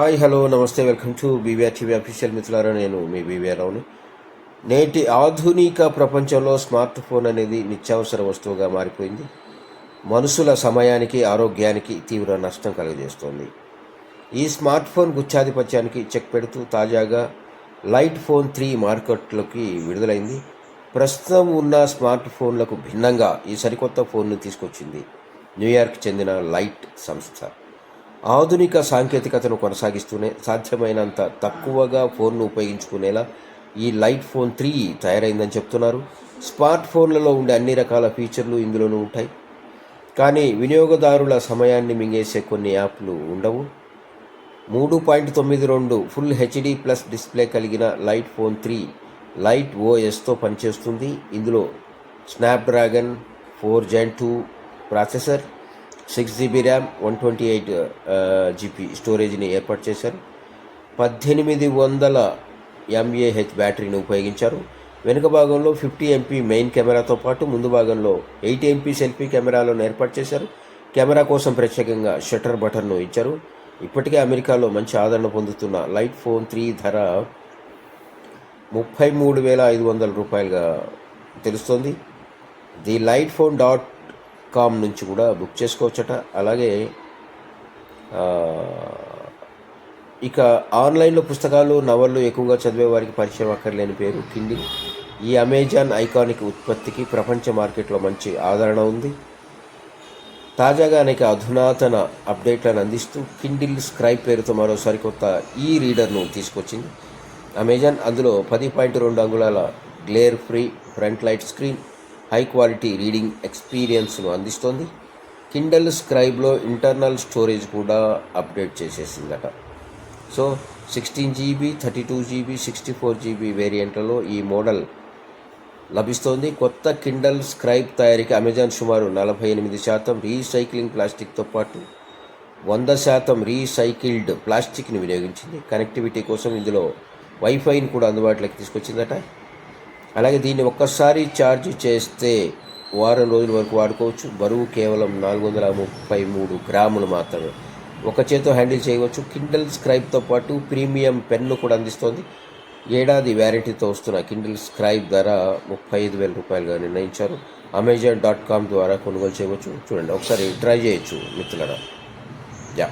Hi hello నమస్తే welcome to BVR TV official మిత్రులారా నేను మీ బీవీఆర్ రావుని. నేటి ఆధునిక ప్రపంచంలో స్మార్ట్ ఫోన్ అనేది నిత్యావసర వస్తువుగా మారిపోయింది. మనుషుల సమయానికి ఆరోగ్యానికి తీవ్ర నష్టం కలుగజేస్తోంది. ఈ స్మార్ట్ ఫోన్ గుచ్చాధిపత్యానికి చెక్ పెడుతూ తాజాగా లైట్ ఫోన్ త్రీ మార్కెట్లోకి విడుదలైంది. ప్రస్తుతం ఉన్న స్మార్ట్ ఫోన్లకు భిన్నంగా ఈ సరికొత్త ఫోన్ను తీసుకొచ్చింది న్యూయార్క్ చెందిన లైట్ సంస్థ. ఆధునిక సాంకేతికతను కొనసాగిస్తూనే సాధ్యమైనంత తక్కువగా ఫోన్ను ఉపయోగించుకునేలా ఈ లైట్ ఫోన్ త్రీ తయారైందని చెప్తున్నారు. స్మార్ట్ ఫోన్లలో ఉండే అన్ని రకాల ఫీచర్లు ఇందులోనూ ఉంటాయి. కానీ వినియోగదారుల సమయాన్ని మింగేసే కొన్ని యాప్లు ఉండవు. మూడు పాయింట్ తొమ్మిది రెండు ఫుల్ హెచ్డి ప్లస్ డిస్ప్లే కలిగిన లైట్ ఫోన్ త్రీ లైట్ ఓఎస్తో పనిచేస్తుంది. ఇందులో Snapdragon four gen two processor six GB RAM one twenty eight GB స్టోరేజ్ని ఏర్పాటు చేశారు. పద్దెనిమిది వందల ఎంఏహెచ్ బ్యాటరీని ఉపయోగించారు. వెనుక భాగంలో ఫిఫ్టీ ఎంపీ మెయిన్ కెమెరాతో పాటు ముందు భాగంలో ఎయిటీ ఎంపీ సెల్ఫీ కెమెరాలను ఏర్పాటు చేశారు. కెమెరా కోసం ప్రత్యేకంగా షట్టర్ బటన్ను ఇచ్చారు. ఇప్పటికే అమెరికాలో మంచి ఆదరణ పొందుతున్న లైట్ ఫోన్ త్రీ ధర ముప్పై మూడు వేల ఐదు వందల రూపాయలుగా తెలుస్తోంది. The light phone dot com నుంచి కూడా బుక్ చేసుకోవచ్చట. అలాగే ఇక ఆన్లైన్లో పుస్తకాలు నవళ్ళు ఎక్కువగా చదివే వారికి పరిచయం అక్కర్లేని పేరు కిండిల్ ఈ అమెజాన్ ఐకానిక్ ఉత్పత్తికి ప్రపంచ మార్కెట్లో మంచి ఆదరణ ఉంది. తాజాగా అనేక అధునాతన అప్డేట్లను అందిస్తూ కిండిల్ స్క్రైబ్ పేరుతో మరో సరికొత్త ఈ రీడర్ను తీసుకొచ్చింది. అమెజాన్ అందులో పది పాయింట్ రెండు అంగుళాల glare free front light screen high quality reading ఎక్స్పీరియన్స్ను అందిస్తోంది. కిండల్ స్క్రైబ్లో ఇంటర్నల్ స్టోరేజ్ కూడా update చేసేసిందట. So sixteen GB thirty two GB sixty four GB వేరియంట్లలో ఈ మోడల్ లభిస్తోంది. కొత్త కిండల్ స్క్రైబ్ తయారీకి అమెజాన్ సుమారు నలభై ఎనిమిది శాతం రీసైక్లింగ్ ప్లాస్టిక్తో పాటు వంద శాతం రీసైకిల్డ్ ప్లాస్టిక్ని వినియోగించింది. కనెక్టివిటీ కోసం ఇందులో వైఫైని కూడా అందుబాటులోకి తీసుకొచ్చిందట. అలాగే దీన్ని ఒక్కసారి ఛార్జ్ చేస్తే వారం రోజుల వరకు వాడుకోవచ్చు. బరువు కేవలం నాలుగు వందల ముప్పై మూడు గ్రాములు మాత్రమే. ఒక చేతితో హ్యాండిల్ చేయవచ్చు. కిండల్ స్క్రైబ్తో పాటు ప్రీమియం పెన్ను కూడా అందిస్తోంది. ఏడాది వ్యారంటీతో వస్తున్న కిండిల్ స్క్రైబ్ ధర ముప్పై ఐదు వేల రూపాయలుగా నిర్ణయించారు. అమెజాన్ డాట్ కామ్ ద్వారా కొనుగోలు చేయవచ్చు. చూడండి ఒకసారి ట్రై చేయొచ్చు మిత్రులరా. యా.